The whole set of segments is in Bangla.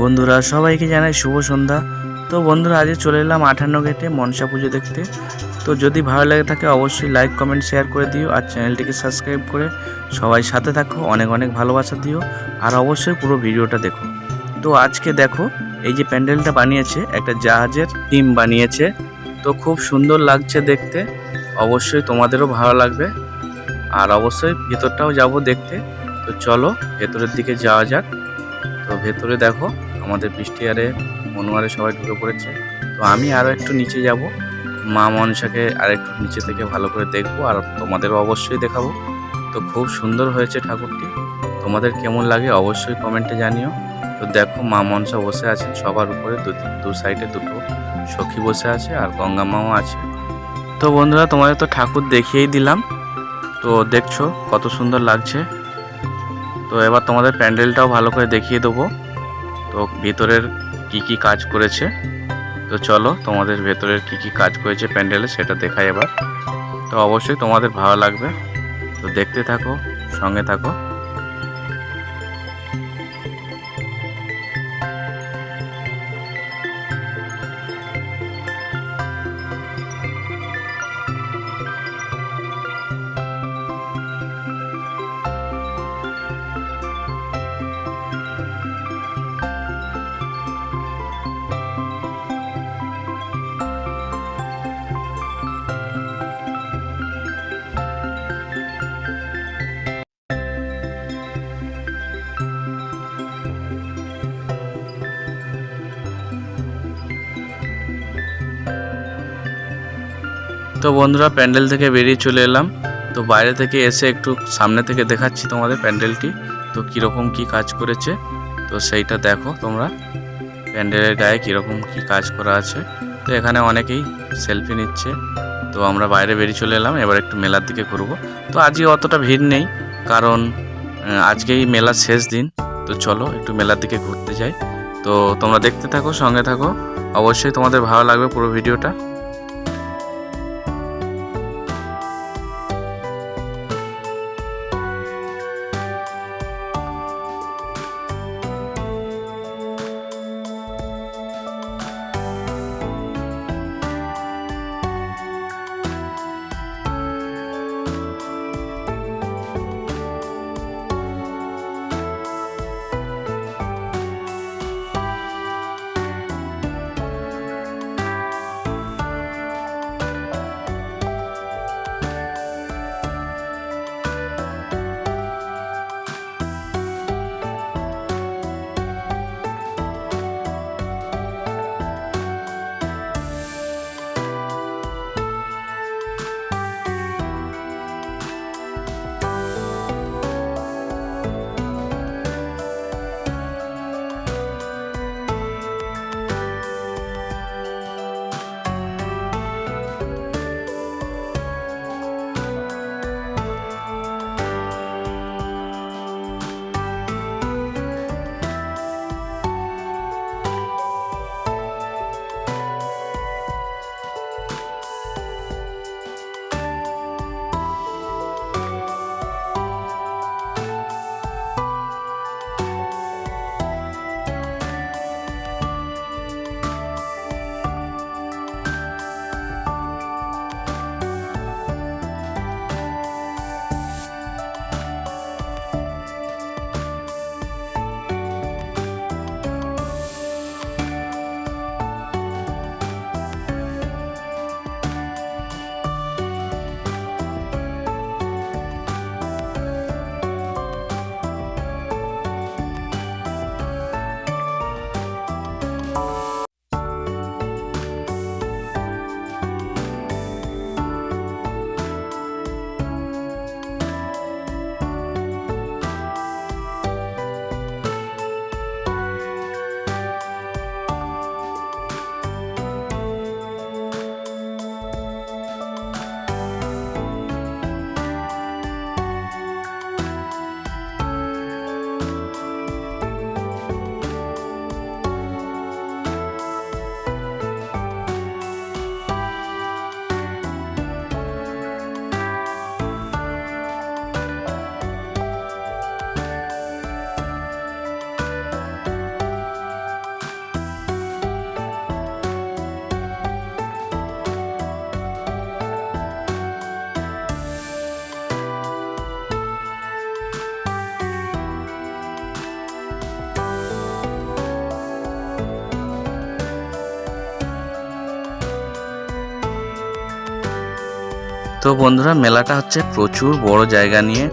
বন্ধুরা, সবাইকে জানাই শুভ সন্ধ্যা। তো বন্ধুরা, আজকে চলে এলাম আঠান্ন গেটে মনসা পুজো দেখতে। তো যদি ভালো লাগে থাকে, অবশ্যই লাইক কমেন্ট শেয়ার করে দিও আর চ্যানেলটিকে সাবস্ক্রাইব করে সবাই সাথে থাকো। অনেক অনেক ভালোবাসা দিও আর অবশ্যই পুরো ভিডিওটা দেখো। তো আজকে দেখো, এই যে প্যান্ডেলটা বানিয়েছে, একটা জাহাজের টিম বানিয়েছে। তো খুব সুন্দর লাগছে দেখতে। অবশ্যই তোমাদেরও ভালো লাগবে। আর অবশ্যই ভেতরটাও যাব দেখতে। তো চলো, ভেতরের দিকে যাওয়া যাক। তো ভেতরে দেখো, আমাদের বৃষ্টি আরে মনোয়ারে সবাই ঢুকে পড়েছে। তো আমি আরও একটু নিচে যাব। মা মনসাকে আর একটু নিচে থেকে ভালো করে দেখব আর তোমাদেরও অবশ্যই দেখাবো। তো খুব সুন্দর হয়েছে ঠাকুরটি। তোমাদের কেমন লাগে অবশ্যই কমেন্টে জানিও। তো দেখো, মা মনসা বসে আছেন সবার উপরে, দু দু সাইডে দুটো। সখী বসে আছে আর গঙ্গা মাও আছে। তো বন্ধুরা, তোমাদের তো ঠাকুর দেখিয়েই দিলাম। তো দেখছ কত সুন্দর লাগছে। তো এবার তোমাদের প্যান্ডেলটাও ভালো করে দেখিয়ে দেবো। তো ভেতরের কি কি কাজ করেছে? তো চলো তোমাদের ভেতরের কি কি কাজ করেছে প্যান্ডেলে সেটা দেখাই এবার। তো অবশ্যই তোমাদের ভালো লাগবে। তো দেখতে থাকো, সঙ্গে থাকো। তো বন্ধুরা প্যান্ডেল থেকে বেরিয়ে চলে এলাম। তো বাইরে থেকে এসে একটু সামনে থেকে দেখাচ্ছি তোমাদের প্যান্ডেলটি। তো কীরকম কি কাজ করেছে, তো সেইটা দেখো তোমরা। প্যান্ডেলের গায়ে কীরকম কি কাজ করা আছে। তো এখানে অনেকেই সেলফি নিচ্ছে। তো আমরা বাইরে বেরিয়ে চলে এলাম, এবার একটু মেলার দিকে ঘুরবো। তো আজকে অতটা ভিড় নেই, কারণ আজকেই মেলার শেষ দিন। তো চলো একটু মেলার দিকে ঘুরতে যাই। তো তোমরা দেখতে থাকো, সঙ্গে থাকো। অবশ্যই তোমাদের ভালো লাগবে পুরো ভিডিওটা। তো বন্ধুরা, মেলাটা হচ্ছে প্রচুর বড় জায়গা নিয়ে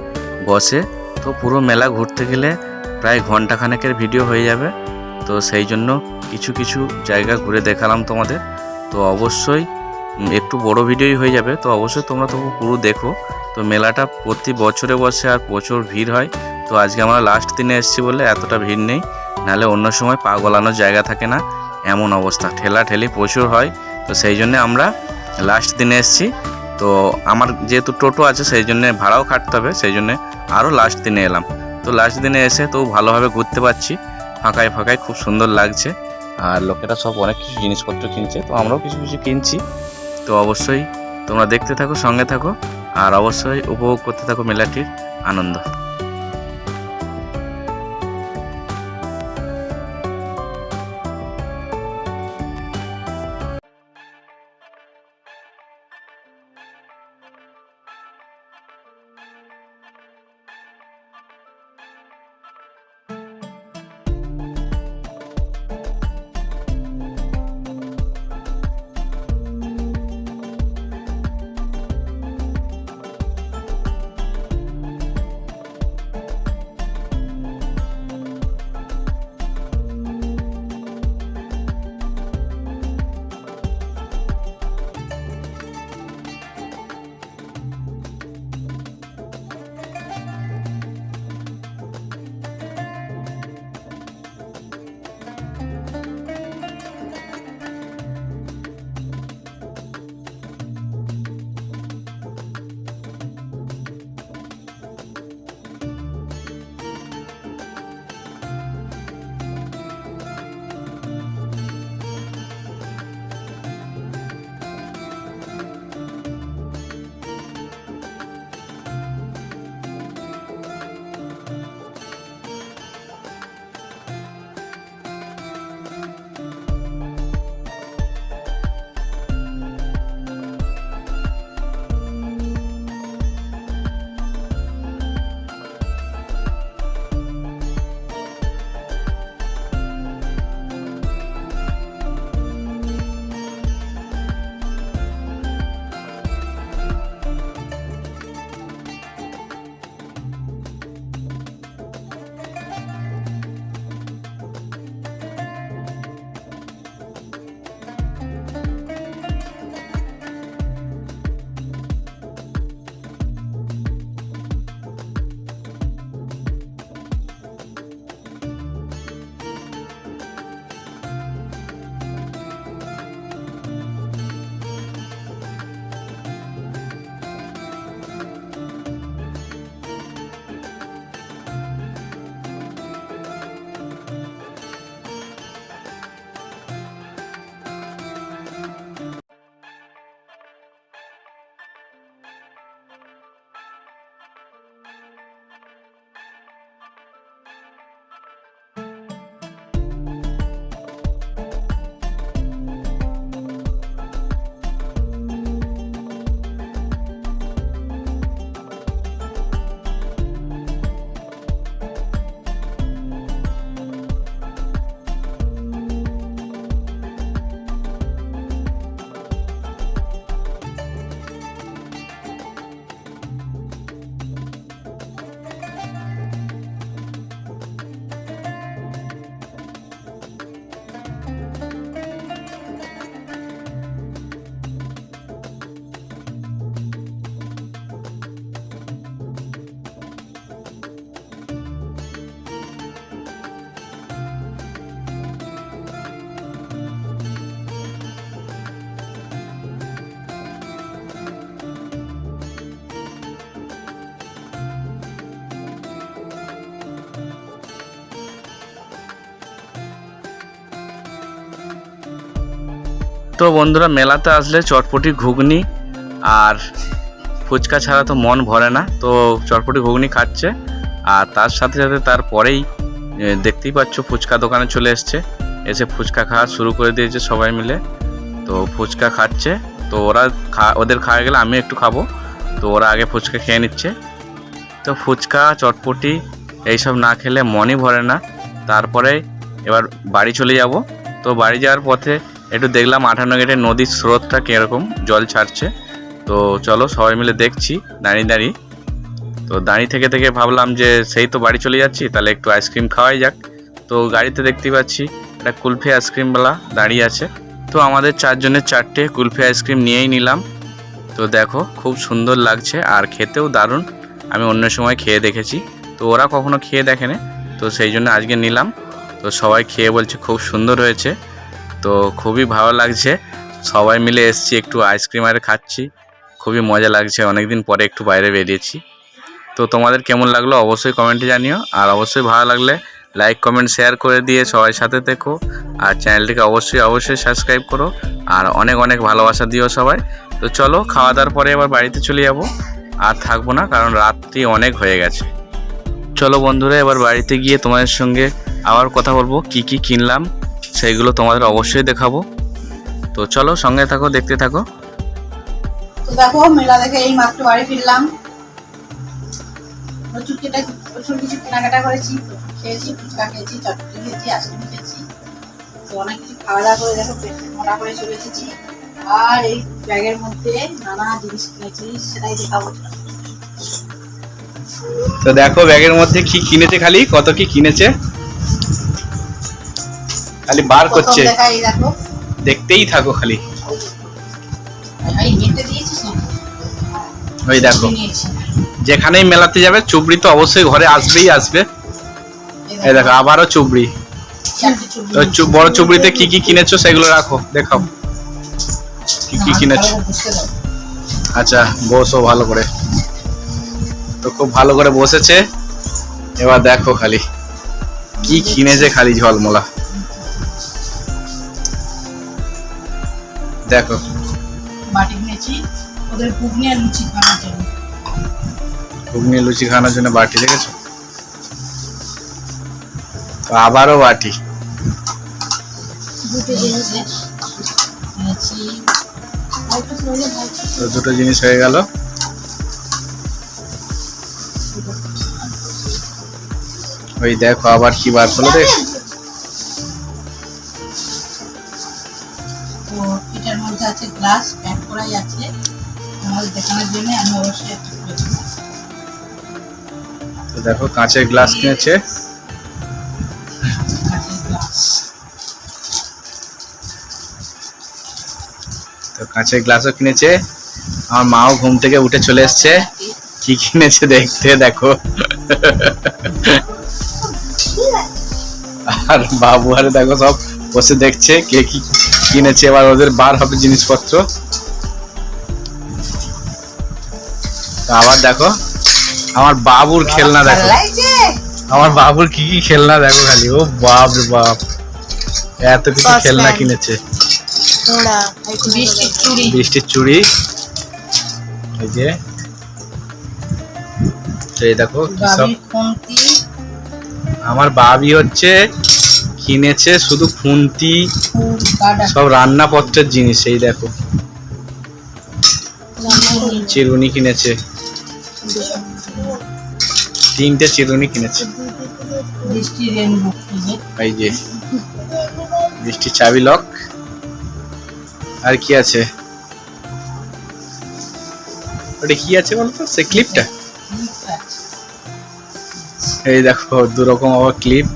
বসে। তো পুরো মেলা ঘুরতে গেলে প্রায় ঘন্টাখানেকের ভিডিও হয়ে যাবে। তো সেই জন্য কিছু কিছু জায়গা ঘুরে দেখালাম তোমাদের। তো অবশ্যই একটু বড় ভিডিওই হয়ে যাবে। তো অবশ্যই তোমরা তবু পুরো দেখো। তো মেলাটা প্রতি বছরে বসে আর প্রচুর ভিড় হয়। তো আজকে আমরা লাস্ট দিনে এসেছি বলে এতটা ভিড় নেই। নাহলে অন্য সময় পা গলানোর জায়গা থাকে না। এমন অবস্থা ঠেলা ঠেলি প্রচুর হয়। তো সেই জন্য আমরা লাস্ট দিনে এসেছি। তো আমার যেহেতু টোটো আছে, সেই জন্য ভাড়াও খাটতে হবে, সেই জন্য আরও লাস্ট দিনে এলাম। তো লাস্ট দিনে এসে তো ভালোভাবে ঘুরতে পারছি। ফাঁকায় ফাঁকায় খুব সুন্দর লাগছে। আর লোকেরা সব অনেক কিছু জিনিসপত্র কিনছে, তো আমরাও কিছু কিছু কিনছি। তো অবশ্যই তোমরা দেখতে থাকো, সঙ্গে থাকো। আর অবশ্যই উপভোগ করতে থাকো মেলাটির আনন্দ। তো বন্ধুরা, মেলাতে আসলে চটপটি ঘুগনি আর ফুচকা ছাড়া তো মন ভরে না। তো চটপটি ঘুগনি খাচ্ছে আর তার সাথে সাথে তারপরেই দেখতেই পাচ্ছ ফুচকা দোকানে চলে এসছে। এসে ফুচকা খাওয়া শুরু করে দিয়েছে সবাই মিলে। তো ফুচকা খাচ্ছে। তো ওরা খা, ওদের খাওয়া গেলে আমি একটু খাব। তো ওরা আগে ফুচকা খেয়ে নিচ্ছে। তো ফুচকা, চটপটি এইসব না খেলে মনই ভরে না। তারপরে এবার বাড়ি চলে যাব। তো বাড়ি যাওয়ার পথে একটু দেখলাম আঠান্ন গেটের নদীর স্রোতটা কীরকম, জল ছাড়ছে। তো চলো সবাই মিলে দেখছি, দাঁড়িয়ে দাঁড়িয়ে। তো দাঁড়িয়ে থেকে থেকে ভাবলাম যে সেই তো বাড়ি চলে যাচ্ছি, তাহলে একটু আইসক্রিম খাওয়াই যাক। তো গাড়িতে দেখতে পাচ্ছি একটা কুলফি আইসক্রিমওয়ালা দাঁড়িয়ে আছে। তো আমাদের চারজনের চারটে কুলফি আইসক্রিম নিয়েই নিলাম। তো দেখো, খুব সুন্দর লাগছে, আর খেতেও দারুণ। আমি অন্য সময় খেয়ে দেখেছি। তো ওরা কখনো খেয়ে দেখেনি, তো সেই জন্য আজকে নিলাম। তো সবাই খেয়ে বলছে খুব সুন্দর হয়েছে। তো খুবই ভালো লাগছে। সবাই মিলে এসছি, একটু আইসক্রিম আর খাচ্ছি। খুবই মজা লাগছে, অনেকদিন পরে একটু বাইরে বেরিয়েছি। তো তোমাদের কেমন লাগল অবশ্যই কমেন্টে জানিও। আর অবশ্যই ভালো লাগলে লাইক কমেন্ট শেয়ার করে দিয়ে সবাই সাথে দেখো আর চ্যানেলটিকে অবশ্যই অবশ্যই সাবস্ক্রাইব করো। আর অনেক অনেক ভালোবাসা দিও সবাই। তো চলো খাওয়া দাওয়ার পরে এবার বাড়িতে চলে যাব। আর থাকব না, কারণ রাত্রি অনেক হয়ে গেছে। চলো বন্ধুরা, এবার বাড়িতে গিয়ে তোমাদের সঙ্গে আবার কথা বলব। কি কি কিনলাম সেইগুলো তোমাদের অবশ্যই দেখাবো। তো চলো সঙ্গে থাকো দেখতে থাকো। তো দেখো মেলা দেখে এই মাত্র বাড়ি ফিরলাম। প্রচুর কেটা প্রচুর কিছু কেনাকাটা করেছি খেয়েছি ফুচকা খেয়েছি চটপটি খেয়েছি আইসক্রিম খেয়েছি। তো অনেক কিছু খাওয়া দাওয়া করে দেখো পেট মোটা করে চলে এসেছি। আর এই ব্যাগের মধ্যে নানা জিনিস কিনেছি সেটাই দেখাবো। তো দেখো ব্যাগের মধ্যে কি কিনেছে খালি কত কি কিনেছে? খালি বার করছে। দেখতেই থাকো খালি। ওই দেখো। যেখানেই মেলাতে যাবে চুবড়ি তো অবশ্যই ঘরে আসবেই আসবে। এই দেখো আবারও চুবড়ি। বড় চুবড়িতে কি কি কিনেছো সেগুলো রাখো দেখাও। কি কি কিনেছো? আচ্ছা বসো ভালো করে। তো খুব ভালো করে বসেছে। এবার দেখো খালি। কি কিনেছে খালি ঝলমলা। দেখো। বাটি কিনেছি ওদের ঘুগনি আর লুচি খাওয়ার জন্য। ঘুগনি লুচি খাওয়ানোর জন্য বাটি দেখেছ তো আবারও বাটি। দুটো জিনিস তো দুটো জিনিস হয়ে গেল। ওই দেখো আবার কি বার করল দেখ। আছে গ্লাস প্যাক করাই আছে। আমাদের দেখানোর জন্য আমি অবশ্যই একটা তো দেখো কাঁচের গ্লাস কিনেছে। তো কাঁচের গ্লাসও কিনেছে। আমার মাও ঘুম থেকে উঠে চলে এসছে। কি কিনেছে দেখতে দেখো। আর বাবু আরে দেখো সব বসে দেখছে কে কি কিনেছে এবার ওদের বার হবে জিনিসপত্র। আবার দেখো আমার বাবুর খেলনা দেখো। আমার বাবুর কি কি খেলনা দেখো খালি ও বাপ রে বাপ। এত কিছু খেলনা কিনেছে। বৃষ্টির চুড়ি। এই যে। তো এই দেখো কি সব। আমার বাবি হচ্ছে কিনেছে শুধু খুন্তি, সব রান্নাপত্রের জিনিস, এই দেখো। চিরুনি কিনেছে। তিনটে চিরুনি কিনেছে। এই যে বৃষ্টির চাবি লক। আর কি আছে? ওটা কি আছে বলতো? সে ক্লিপটা এই দেখো দু রকম আবার ক্লিপ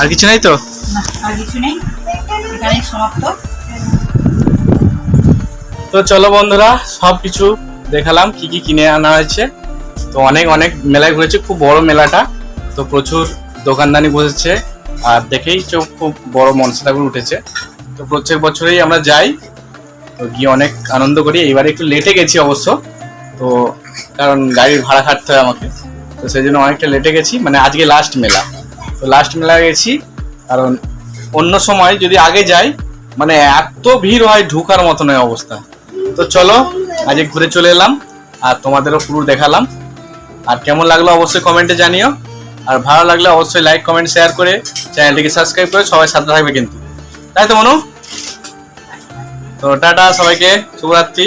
আর কিছু নাই তো? আর কিছু নেই। এখানেই সমাপ্ত। তো চলো বন্ধুরা সব কিছু দেখালাম কি কি কিনে আনা হয়েছে। তো অনেক অনেক মেলায় ঘুরেছে খুব বড় মেলাটা। তো প্রচুর দোকানদানি বসেছে আর দেখেই চোখ খুব বড় মনসা ঠাকুর উঠেছে। তো প্রত্যেক বছরেই আমরা যাই তো গিয়ে অনেক আনন্দ করি। এবারে একটু লেটে গেছি অবশ্য তো কারণ গাড়ির ভাড়া খাটতে হয় আমাকে। তো সেই জন্য অনেকটা লেটে গেছি। মানে আজকে লাস্ট মেলা। তো লাস্ট মেলা গেছি, কারণ অন্য সময় যদি আগে যাই মানে এত ভিড় হয় ঢুকার মতো নয় অবস্থা। তো চলো, আজকে ঘুরে চলে এলাম, আর তোমাদেরও পুরো দেখালাম। আর কেমন লাগল অবশ্যই কমেন্টে জানিও। আর ভালো লাগলে অবশ্যই লাইক কমেন্ট শেয়ার করে চ্যানেলটিকে সাবস্ক্রাইব করে সবাই সাথে থাকবে কিন্তু। তাই তো মনু? তো টাটা সবাইকে, শুভরাত্রি।